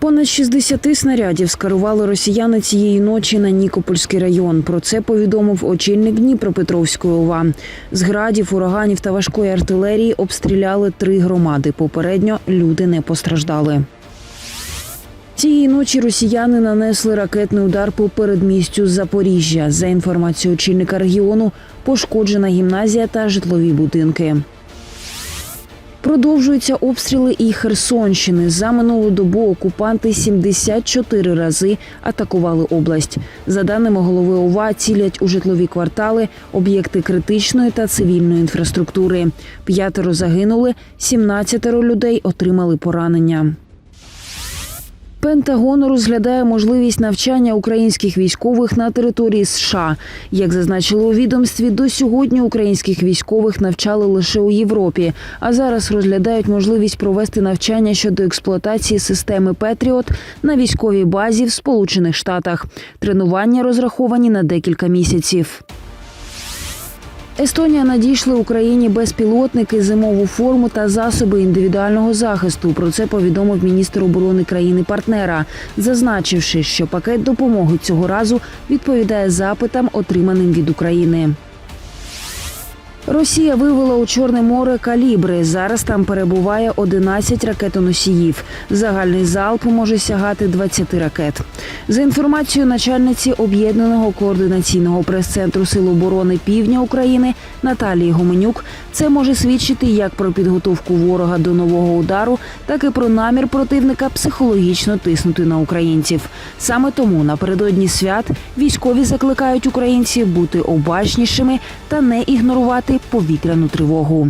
Понад 60 снарядів скерували росіяни цієї ночі на Нікопольський район. Про це повідомив очільник Дніпропетровської ОВА. З градів, ураганів та важкої артилерії обстріляли три громади. Попередньо люди не постраждали. Цієї ночі росіяни нанесли ракетний удар по передмістю Запоріжжя. За інформацією очільника регіону, пошкоджена гімназія та житлові будинки. Продовжуються обстріли і Херсонщини. За минулу добу окупанти 74 рази атакували область. За даними голови ОВА, цілять у житлові квартали, об'єкти критичної та цивільної інфраструктури. П'ятеро загинули, 17 людей отримали поранення. Пентагон розглядає можливість навчання українських військових на території США. Як зазначили у відомстві, до сьогодні українських військових навчали лише у Європі, а зараз розглядають можливість провести навчання щодо експлуатації системи Петріот на військовій базі в Сполучених Штатах. Тренування розраховані на декілька місяців. Естонія надійшли Україні безпілотники, зимову форму та засоби індивідуального захисту. Про це повідомив міністр оборони країни-партнера, зазначивши, що пакет допомоги цього разу відповідає запитам, отриманим від України. Росія вивела у Чорне море калібри. Зараз там перебуває 11 ракетоносіїв. Загальний залп може сягати 20 ракет. За інформацією начальниці об'єднаного координаційного прес-центру Сил оборони Півдня України Наталії Гоменюк, це може свідчити як про підготовку ворога до нового удару, так і про намір противника психологічно тиснути на українців. Саме тому напередодні свят військові закликають українців бути обачнішими та не ігнорувати повітряну тривогу.